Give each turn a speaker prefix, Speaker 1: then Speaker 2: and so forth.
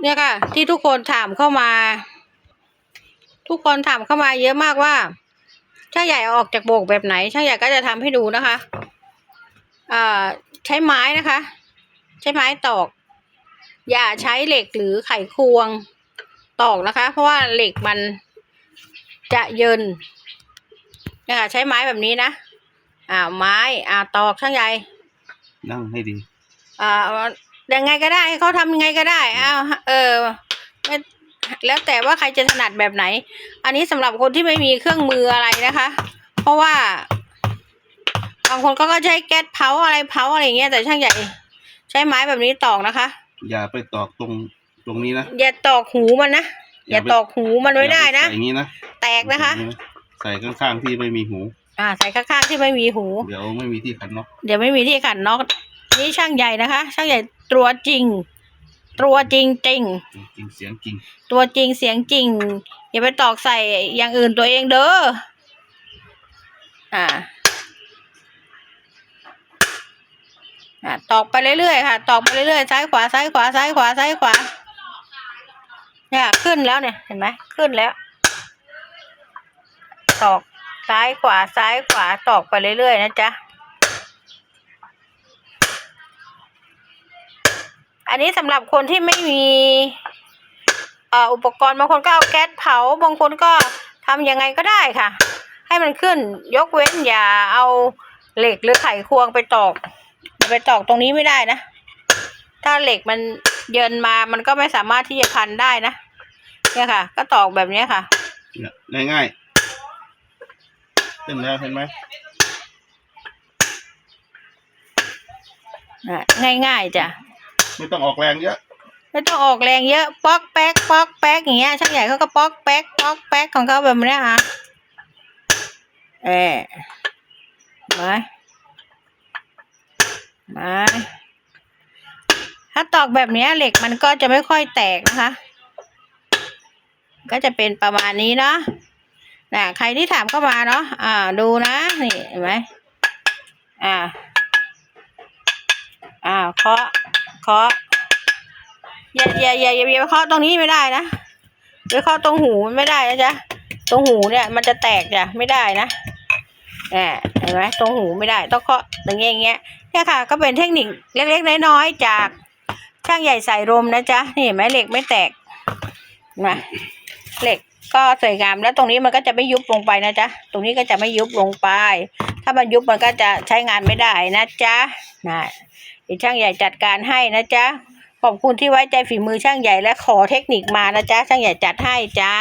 Speaker 1: เนี่ยค่ะ ที่ทุกคนถามเข้ามา ทุกคนถามเข้ามาเยอะมากว่าช่างใหญ่เอาออกจากโบกแบบไหน ช่างใหญ่ก็จะทำให้ดูนะคะอ่าใช้ไม้นะคะ ใช้ไม้ตอก อย่าใช้เหล็กหรือไขควงตอกนะคะ เพราะว่าเหล็กมันจะเยินเนี่ยค่ะใช้ไม้แบบนี้นะอ่าไม้อ่าตอกช่างใหญ่
Speaker 2: นั่งให้ดี
Speaker 1: อ่า ยังไงก็ได้ให้เขาทำยังไงก็ได้อ้าวเออไม่แล้วแต่ว่าใครจะถนัดแบบไหน อันนี้สำหรับคนที่ไม่มีเครื่องมืออะไรนะคะ เพราะว่าบางคนก็ก็ใช้แก๊สเผาอะไรเผาอะไรอย่างเงี้ยแต่ช่างใหญ่ ใช้ไม้แบบนี้ตอกนะคะ
Speaker 2: อย่าไปตอกตรงตรงนี้นะ
Speaker 1: อย่าตอกหูมันนะอย่าตอกหูมันไว้ได้นะ
Speaker 2: อย่าปใส่อย่างนี้นะ
Speaker 1: แตกนะคะ
Speaker 2: ใส่ข้างๆที่ไม่มีหู
Speaker 1: อ่า ใส่ข้างๆที่ไม่มีหู
Speaker 2: เดี๋ยวไม่มีที่ขันน็อก
Speaker 1: เดี๋ยวไม่มีที่ขันน็อกนี่ช่างใหญ่นะคะ ช่างใหญ่ ตัวจริง ตัวจริงจริง
Speaker 2: จริงๆเสียงจริง
Speaker 1: ตัวจริงเสียงจริง อย่าไปตอกใส่อย่างอื่นตัวเองเด้ออ่าอ่าตอกไปเรื่อยๆค่ะ ตอกไปเรื่อยๆซ้ายขวาซ้ายขวาซ้ายขวาซ้ายขวาเนี่ยขึ้นแล้วเนี่ยเห็นไหมขึ้นแล้ว ตอกซ้ายขวาซ้ายขวาตอกไปเรื่อยๆนะจ๊ะ อันนี้สำหรับคนที่ไม่มีเอ่ออุปกรณ์บางคนก็เอาแก๊สเผา บางคนก็ทำยังไงก็ได้ค่ะ ให้มันขึ้นยกเว้นอย่าเอาเหล็กหรือไขควงไปตอกอย่าไปตอกตรงนี้ไม่ได้นะ ถ้าเหล็กมันเยินมามันก็ไม่สามารถที่จะพันได้นะเนี่ยค่ะ ก็ตอกแบบเนี้ยค่ะ
Speaker 2: เนี่ยง่ายๆขึ้นแล้วเห็นไหม
Speaker 1: อะง่ายๆจ้ะ
Speaker 2: ไม่ต้องออกแรงเยอะ
Speaker 1: ไม่ต้องออกแรงเยอะ ป๊อกแป๊ก ป๊อกแป๊กอย่างเงี้ย ช่างใหญ่เขาก็ป๊อกแป๊ก ป๊อกแป๊กของเขาแบบนี้ค่ะ เออมามาถ้าตอกแบบนี้เหล็กมันก็จะไม่ค่อยแตกนะคะ ก็จะเป็นประมาณนี้เนาะนะใครที่ถามเข้ามาเนาะ อ่า ดูนะ นี่เห็นไหมอ่า อ่า เคาะ เคาะอย่าอย่าอย่าอย่าอย่าไปเคาะตรงนี้ไม่ได้นะไปเคาะตรงหูมันไม่ได้นะจ๊ะตรงหูเนี่ย มันจะแตกจ้ะไม่ได้นะแหมเห็นไหมตรงหูไม่ได้ต้องเคาะอย่างเงี้ยอย่างเงี้ยเนี่ยค่ะ ก็เป็นเทคนิคเล็กๆน้อยๆจากช่างใหญ่ใส่รมนะจ๊ะนี่เห็นไหมเหล็กไม่แตกนะเหล็กก็สวยงามแล้วตรงนี้มันก็จะไม่ยุบลงไปนะจ๊ะตรงนี้ก็จะไม่ยุบลงไป ถ้ามันยุบมันก็จะใช้งานไม่ได้นะจ๊ะนะ ดี๋ยวช่างใหญ่จัดการให้นะจ๊ะขอบคุณที่ไว้ใจฝีมือช่างใหญ่และขอเทคนิคมานะจ๊ะช่างใหญ่จัดให้จ้า